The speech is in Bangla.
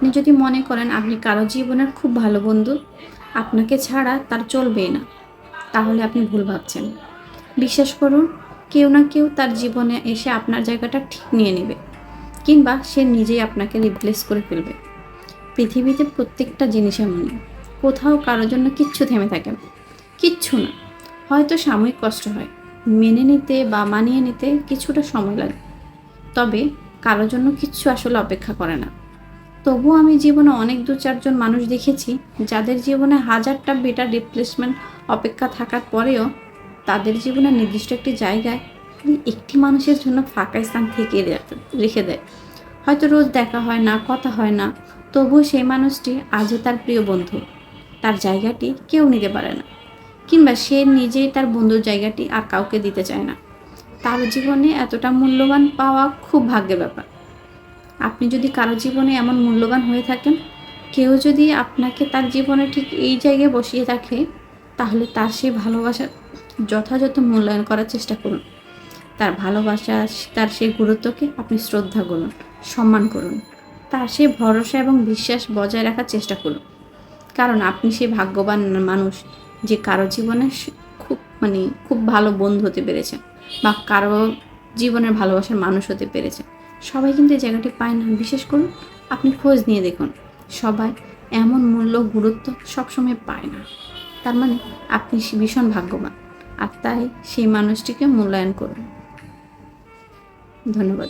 আপনি যদি মনে করেন আপনি কারও জীবনের খুব ভালো বন্ধু, আপনাকে ছাড়া তার চলবেই না, তাহলে আপনি ভুল ভাবছেন। বিশ্বাস করুন, কেউ না কেউ তার জীবনে এসে আপনার জায়গাটা ঠিক নিয়ে নেবে, কিংবা সে নিজেই আপনাকে রিপ্লেস করে ফেলবে। পৃথিবীতে প্রত্যেকটা জিনিস এমনই, কোথাও কারোর জন্য কিচ্ছু থেমে থাকে না, কিচ্ছু না। হয়তো সাময়িক কষ্ট হয়, মেনে নিতে বা মানিয়ে নিতে কিছুটা সময় লাগে, তবে কারোর জন্য কিচ্ছু আসলে অপেক্ষা করে না। তবুও আমি জীবনে অনেক দু চারজন মানুষ দেখেছি যাদের জীবনে হাজারটা বেটার রিপ্লেসমেন্ট অপেক্ষা থাকার পরেও তাদের জীবনে নির্দিষ্ট একটি জায়গায় একটি মানুষের জন্য ফাঁকা স্থান থেকে রেখে দেয়। হয়তো রোজ দেখা হয় না, কথা হয় না, তবুও সেই মানুষটি আজও তার প্রিয় বন্ধু। তার জায়গাটি কেউ নিতে পারে না, কিংবা সে নিজেই তার বন্ধুর জায়গাটি আর কাউকে দিতে চায় না। তার জীবনে এতটা মূল্যবান পাওয়া খুব ভাগ্যের ব্যাপার। আপনি যদি কারও জীবনে এমন মূল্যবান হয়ে থাকেন, কেউ যদি আপনাকে তার জীবনে ঠিক এই জায়গায় বসিয়ে রাখে, তাহলে তার সেই ভালোবাসা যথাযথ মূল্যায়ন করার চেষ্টা করুন। তার ভালোবাসা, তার সেই গুরুত্বকে আপনি শ্রদ্ধা করুন, সম্মান করুন। তার সেই ভরসা এবং বিশ্বাস বজায় রাখার চেষ্টা করুন। কারণ আপনি সেই ভাগ্যবান মানুষ যে কারও জীবনে খুব মানে খুব ভালো বন্ধু হতে পেরেছেন বা কারও জীবনের ভালোবাসার মানুষ হতে পেরেছে। সবাই কিন্তু এই জায়গাটি পায় না। বিশেষ করুন, আপনি খোঁজ নিয়ে দেখুন। সবাই এমন মূল্য গুরুত্ব সবসময় পায় না। তার মানে আপনি ভীষণ ভাগ্যবান। আর তাই সেই মানুষটিকে মূল্যায়ন করুন। ধন্যবাদ।